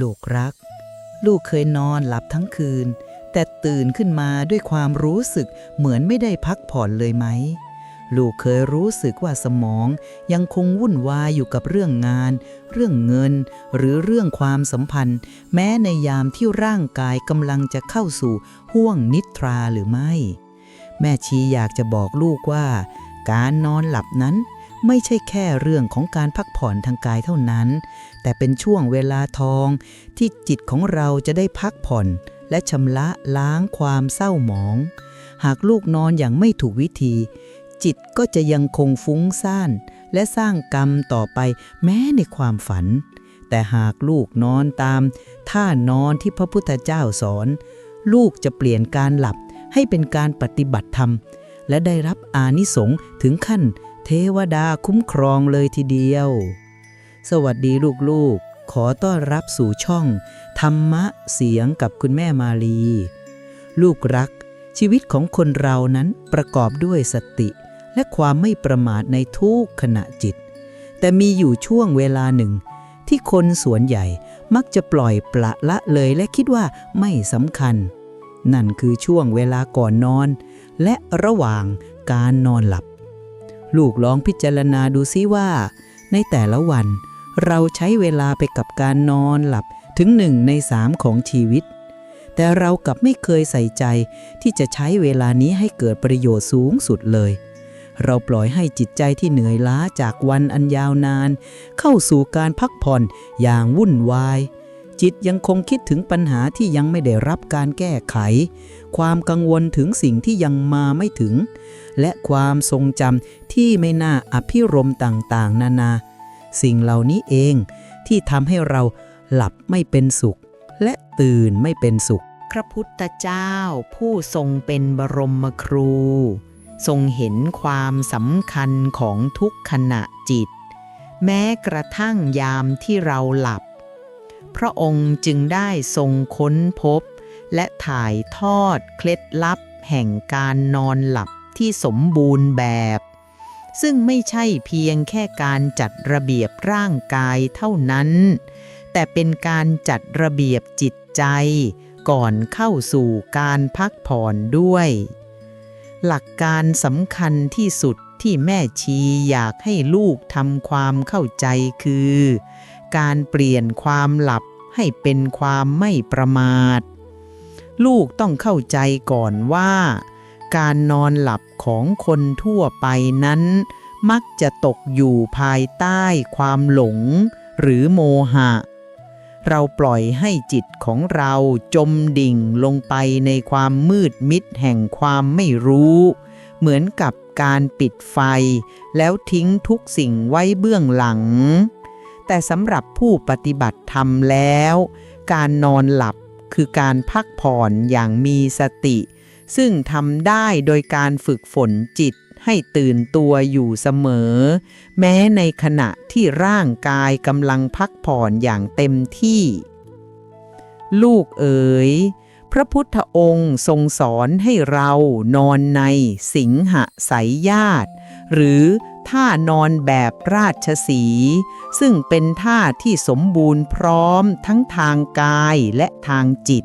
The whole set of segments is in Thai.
ลูกรัก ลูกเคยนอนหลับทั้งคืน แต่ตื่นขึ้นมาด้วยความรู้สึกเหมือนไม่ได้พักผ่อนเลยไหม ลูกเคยรู้สึกว่าสมองยังคงวุ่นวายอยู่กับเรื่องงาน เรื่องเงิน หรือเรื่องความสัมพันธ์ แม้ในยามที่ร่างกายกำลังจะเข้าสู่ห่วงนิทราหรือไม่ แม่ชีอยากจะบอกลูกว่า การนอนหลับนั้น ไม่ใช่แค่เรื่องของการพักผ่อนทางกายเท่านั้น แต่เป็นช่วงเวลาทอง ที่จิตของเราจะได้พักผ่อน และชำระล้างความเศร้าหมอง หากลูกนอนอย่างไม่ถูกวิธี จิตก็จะยังคงฟุ้งซ่าน และสร้างกรรมต่อไปแม้ในความฝัน แต่หากลูกนอนตามท่านอนที่พระพุทธเจ้าสอน ลูกจะเปลี่ยนการหลับให้เป็นการปฏิบัติธรรม และได้รับอานิสงส์ถึงขั้น เทวดาคุ้มครองเลยทีเดียว สวัสดีลูกๆ ขอต้อนรับสู่ช่อง ธรรมะเสียงกับคุณแม่มาลี ลูกรัก ชีวิตของคนเรานั้นประกอบด้วยสติ และความไม่ประมาทในทุกขณะจิต แต่มีอยู่ช่วงเวลาหนึ่ง ที่คนส่วนใหญ่มักจะปล่อยปละละเลยและคิดว่าไม่สำคัญ นั่นคือช่วงเวลาก่อนนอน และระหว่างการนอนหลับ ลูกลองพิจารณาดูซิว่า ในแต่ละวัน เราใช้เวลาไปกับการนอนหลับถึงหนึ่งในสามของชีวิต แต่เรากลับไม่เคยใส่ใจที่จะใช้เวลานี้ให้เกิดประโยชน์สูงสุดเลย เราปล่อยให้จิตใจที่เหนื่อยล้าจากวันอันยาวนาน เข้าสู่การพักผ่อนอย่างวุ่นวายจิตยังคงคิดถึงปัญหาที่ยังไม่ได้รับการแก้ไข ความกังวลถึงสิ่งที่ยังมาไม่ถึง และความทรงจำที่ไม่น่าอภิรมต่างๆ นานา สิ่งเหล่านี้เองที่ทำให้เราหลับไม่เป็นสุข และตื่นไม่เป็นสุข พระพุทธเจ้า ผู้ทรงเป็นบรมครู ทรงเห็นความสำคัญของทุกขณะจิต แม้กระทั่งยามที่เราหลับ พระองค์จึงได้ทรงค้นพบ และถ่ายทอดเคล็ดลับแห่งการนอนหลับที่สมบูรณ์แบบ ซึ่งไม่ใช่เพียงแค่การจัดระเบียบร่างกายเท่านั้น แต่เป็นการจัดระเบียบจิตใจ ก่อนเข้าสู่การพักผ่อนด้วย หลักการสำคัญที่สุดที่แม่ชีอยากให้ลูกทำความเข้าใจคือ การเปลี่ยนความหลับให้เป็นความไม่ประมาท ลูกต้องเข้าใจก่อนว่า การนอนหลับของคนทั่วไปนั้น มักจะตกอยู่ภายใต้ความหลง หรือโมหะ เราปล่อยให้จิตของเราจมดิ่งลงไปในความมืดมิดแห่งความไม่รู้ เหมือนกับการปิดไฟ แล้วทิ้งทุกสิ่งไว้เบื้องหลัง แต่สำหรับผู้ปฏิบัติธรรมแล้ว การนอนหลับ คือการพักผ่อนอย่างมีสติ ซึ่งทำได้โดยการฝึกฝนจิตให้ตื่นตัวอยู่เสมอ แม้ในขณะที่ร่างกายกำลังพักผ่อนอย่างเต็มที่ ลูกเอ๋ยพระพุทธองค์ทรงสอนให้เรานอนในสิงหสายญาติ หรือ ท่านอนแบบราชสี ซึ่งเป็นท่าที่สมบูรณ์พร้อมทั้งทางกายและทางจิต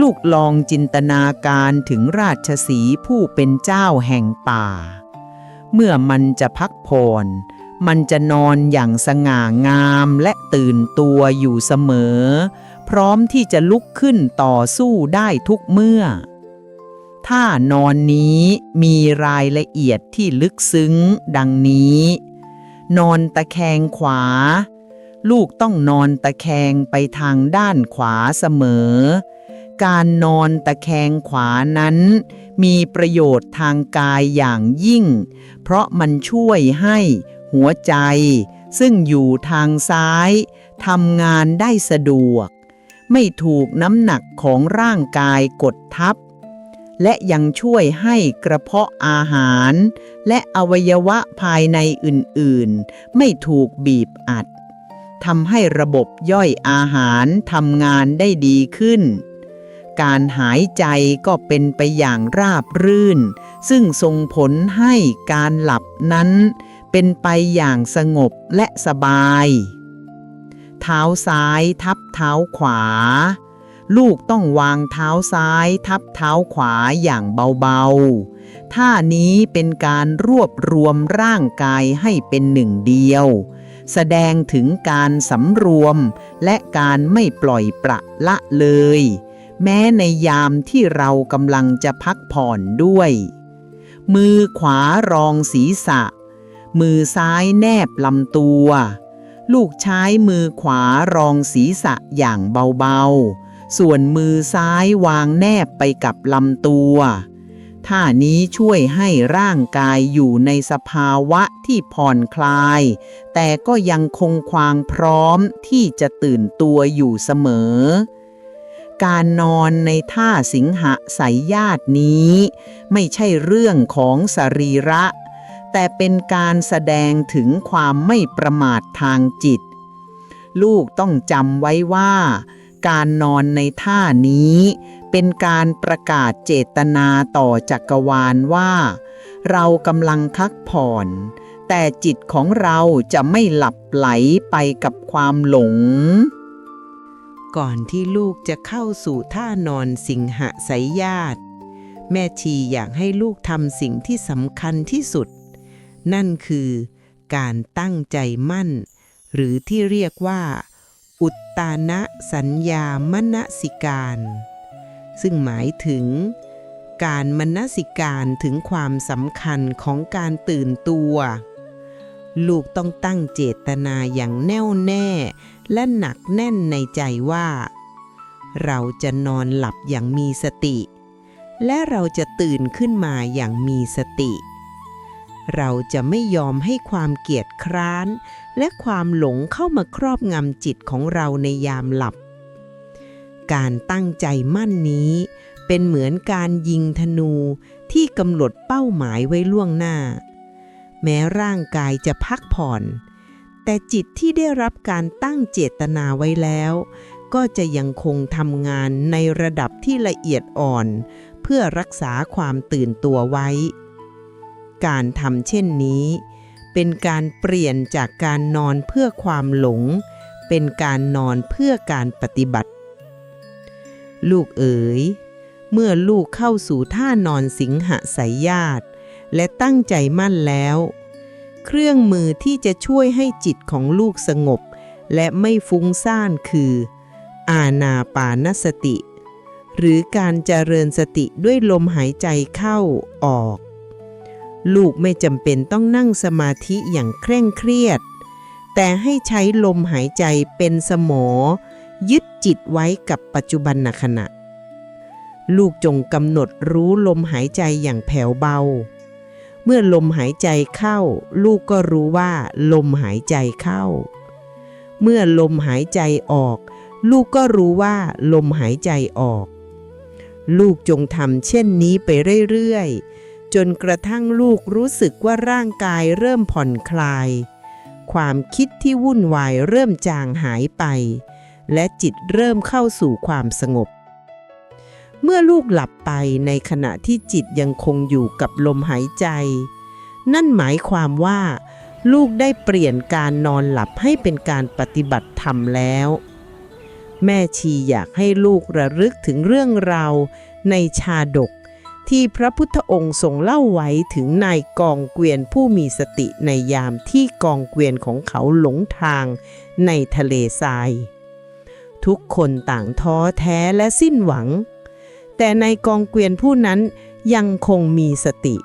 ลูกลองจินตนาการถึงราชสีผู้เป็นเจ้าแห่งป่า เมื่อมันจะพักผ่อนมันจะนอนอย่างสง่างามและตื่นตัวอยู่เสมอ พร้อมที่จะลุกขึ้นต่อสู้ได้ทุกเมื่อ ท่านอนนี้มีรายละเอียดที่ลึกซึ้งดังนี้ นอนตะแคงขวา ลูกต้องนอนตะแคงไปทางด้านขวาเสมอ การนอนตะแคงขวานั้น มีประโยชน์ทางกายอย่างยิ่ง เพราะมันช่วยให้หัวใจ ซึ่งอยู่ทางซ้ายทำงานได้สะดวก ไม่ถูกน้ำหนักของร่างกายกดทับ และยังช่วยให้กระเพาะอาหาร และอวัยวะภายในอื่นๆ ไม่ถูกบีบอัดทำให้ระบบย่อยอาหารทำงานได้ดีขึ้น การหายใจก็เป็นไปอย่างราบรื่น ซึ่งส่งผลให้การหลับนั้นเป็นไปอย่างสงบและสบายทท้าซ้ายทับเท้าขวา ลูกต้องวางเท้าซ้าย ทับเท้าขวาอย่างเบาๆ ท่านี้เป็นการรวบรวมร่างกายให้เป็นหนึ่งเดียว แสดงถึงการสำรวม และการไม่ปล่อยประละเลย แม้ในยามที่เรากำลังจะพักผ่อนด้วย มือขวารองศีรษะ มือซ้ายแนบลำตัว ลูกใช้มือขวารองศีรษะอย่างเบาๆ ส่วนมือซ้ายวางแนบไปกับลำตัวท่านี้ช่วยให้ร่างกายอยู่ในสภาวะที่ผ่อนคลาย แต่ก็ยังคงความพร้อมที่จะตื่นตัวอยู่เสมอ การนอนในท่าสิงหะสายญาตินี้ ไม่ใช่เรื่องของสรีระ แต่เป็นการแสดงถึงความไม่ประมาททางจิต ลูกต้องจำไว้ว่า การนอนในท่านี้ เป็นการประกาศเจตนาต่อจักรวาลว่า เรากำลังพักผ่อน แต่จิตของเราจะไม่หลับไหลไปกับความหลง ก่อนที่ลูกจะเข้าสู่ท่านอนสิงหสายญาติแม่ชีอยากให้ลูกทำสิ่งที่สำคัญที่สุด นั่นคือการตั้งใจมั่น หรือที่เรียกว่า ตานะสัญญามนสิการ ซึ่งหมายถึง การมนสิการถึงความสำคัญของการตื่นตัว ลูกต้องตั้งเจตนาอย่างแน่วแน่ และหนักแน่นในใจว่า เราจะนอนหลับอย่างมีสติ และเราจะตื่นขึ้นมาอย่างมีสติ เราจะไม่ยอมให้ความเกียจคร้าน และความหลงเข้ามาครอบงำจิตของเราในยามหลับ การตั้งใจมั่นนี้ เป็นเหมือนการยิงธนูที่กำหนดเป้าหมายไว้ล่วงหน้า แม้ร่างกายจะพักผ่อน แต่จิตที่ได้รับการตั้งเจตนาไว้แล้ว ก็จะยังคงทำงานในระดับที่ละเอียดอ่อน เพื่อรักษาความตื่นตัวไว้ การทำเช่นนี้ เป็นการเปลี่ยนจากการนอนเพื่อความหลง เป็นการนอนเพื่อการปฏิบัติ ลูกเอ๋ย เมื่อลูกเข้าสู่ท่านอนสิงหสายญาติ และตั้งใจมั่นแล้ว เครื่องมือที่จะช่วยให้จิตของลูกสงบ และไม่ฟุ้งซ่านคือ อาณาปานสติ หรือการเจริญสติด้วยลมหายใจเข้าออก ลูกไม่จำเป็นต้องนั่งสมาธิอย่างเคร่งเครียด แต่ให้ใช้ลมหายใจเป็นสมอ ยึดจิตไว้กับปัจจุบันขณะ ลูกจงกำหนดรู้ลมหายใจอย่างแผ่วเบา เมื่อลมหายใจเข้า ลูกก็รู้ว่า ลมหายใจเข้า เมื่อลมหายใจออก ลูกก็รู้ว่า ลมหายใจออก ลูกจงทำเช่นนี้ไปเรื่อยๆ จนกระทั่งลูกรู้สึกว่าร่างกายเริ่มผ่อนคลาย ความคิดที่วุ่นวายเริ่มจางหายไป และจิตเริ่มเข้าสู่ความสงบ เมื่อลูกหลับไปในขณะที่จิตยังคงอยู่กับลมหายใจ นั่นหมายความว่า ลูกได้เปลี่ยนการนอนหลับให้เป็นการปฏิบัติธรรมแล้ว แม่ชีอยากให้ลูกระลึกถึงเรื่องราวในชาดก ที่พระพุทธองค์ทรงเล่าไว้ถึงนายกองเกวียนผู้มีสติในยามที่กองเกวียนของเขาหลงทางในทะเลทราย ทุกคนต่างท้อแท้และสิ้นหวัง แต่ในกองเกวียนผู้นั้นยังคงมีสติ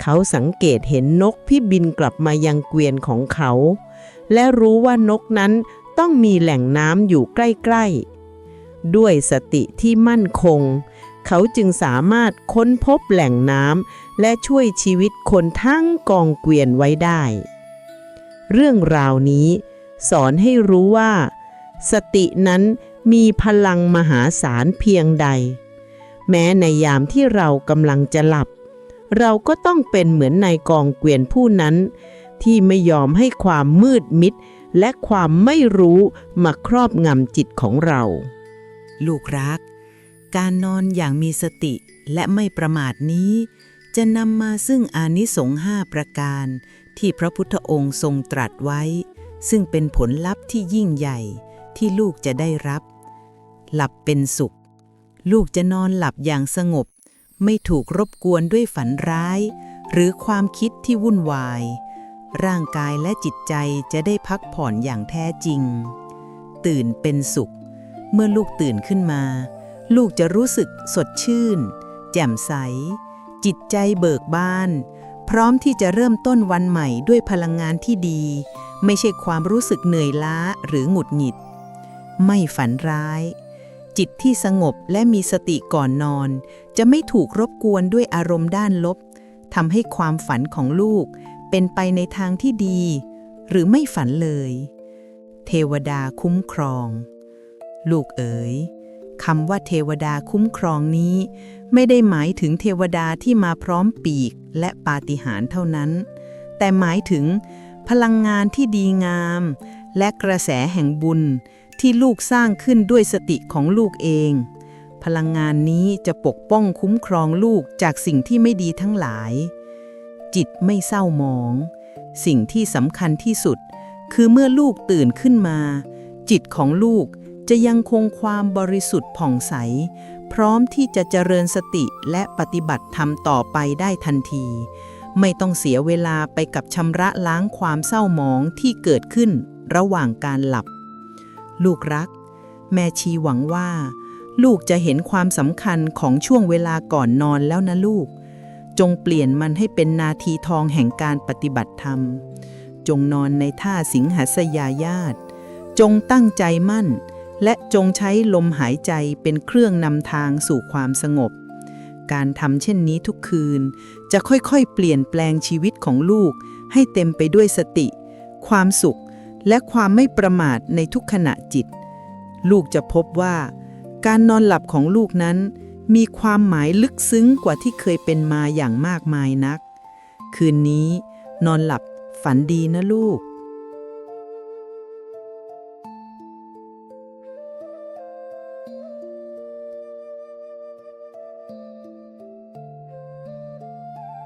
เขาสังเกตเห็นนกที่บินกลับมายังเกวียนของเขา และรู้ว่านกนั้นต้องมีแหล่งน้ำอยู่ใกล้ ๆ ด้วยสติที่มั่นคง เขาจึงสามารถค้นพบแหล่งน้ำและช่วยชีวิตคนทั้งกองเกวียนไว้ได้ เรื่องราวนี้ สอนให้รู้ว่า สตินั้นมีพลังมหาศาลเพียงใด แม้ในยามที่เรากำลังจะหลับ เราก็ต้องเป็นเหมือนนายกองเกวียนผู้นั้น ที่ไม่ยอมให้ความมืดมิด และความไม่รู้มาครอบงำจิตของเรา ลูกรัก การนอนอย่างมีสติและไม่ประมาทนี้ จะนำมาซึ่งอานิสงส์ห้าประการ ที่พระพุทธองค์ทรงตรัสไว้ ซึ่งเป็นผลลัพธ์ที่ยิ่งใหญ่ที่ลูกจะได้รับ หลับเป็นสุข ลูกจะนอนหลับอย่างสงบ ไม่ถูกรบกวนด้วยฝันร้าย หรือความคิดที่วุ่นวาย ร่างกายและจิตใจจะได้พักผ่อนอย่างแท้จริง ตื่นเป็นสุข เมื่อลูกตื่นขึ้นมา ลูกจะรู้สึกสดชื่น แจ่มใส จิตใจเบิกบาน พร้อมที่จะเริ่มต้นวันใหม่ด้วยพลังงานที่ดี ไม่ใช่ความรู้สึกเหนื่อยล้าหรือหงุดหงิด ไม่ฝันร้าย จิตที่สงบและมีสติก่อนนอน จะไม่ถูกรบกวนด้วยอารมณ์ด้านลบทำให้ความฝันของลูกเป็นไปในทางที่ดี หรือไม่ฝันเลย เทวดาคุ้มครอง ลูกเอ๋ย คำว่าเทวดาคุ้มครองนี้ ไม่ได้หมายถึงเทวดาที่มาพร้อมปีกและปาฏิหาริย์เท่านั้น แต่หมายถึง พลังงานที่ดีงาม และกระแสแห่งบุญที่ลูกสร้างขึ้นด้วยสติของลูกเอง พลังงานนี้จะปกป้องคุ้มครองลูกจากสิ่งที่ไม่ดีทั้งหลาย จิตไม่เศร้าหมอง สิ่งที่สำคัญที่สุด คือเมื่อลูกตื่นขึ้นมา จิตของลูก จะยังคงความบริสุทธิ์ผ่องใส พร้อมที่จะเจริญสติและปฏิบัติธรรมต่อไปได้ทันที ไม่ต้องเสียเวลาไปกับชำระล้างความเศร้าหมองที่เกิดขึ้นระหว่างการหลับ ลูกรัก แม่ชีหวังว่า ลูกจะเห็นความสำคัญของช่วงเวลาก่อนนอนแล้วนะลูก จงเปลี่ยนมันให้เป็นนาทีทองแห่งการปฏิบัติธรรม จงนอนในท่าสิงหสยาญาตจงตั้งใจมั่น และจงใช้ลมหายใจเป็นเครื่องนำทางสู่ความสงบ การทำเช่นนี้ทุกคืน จะค่อยๆ เปลี่ยนแปลงชีวิตของลูก ให้เต็มไปด้วยสติ ความสุข และความไม่ประมาทในทุกขณะจิต ลูกจะพบว่า การนอนหลับของลูกนั้น มีความหมายลึกซึ้งกว่าที่เคยเป็นมาอย่างมากมายนัก คืนนี้ นอนหลับฝันดีนะลูก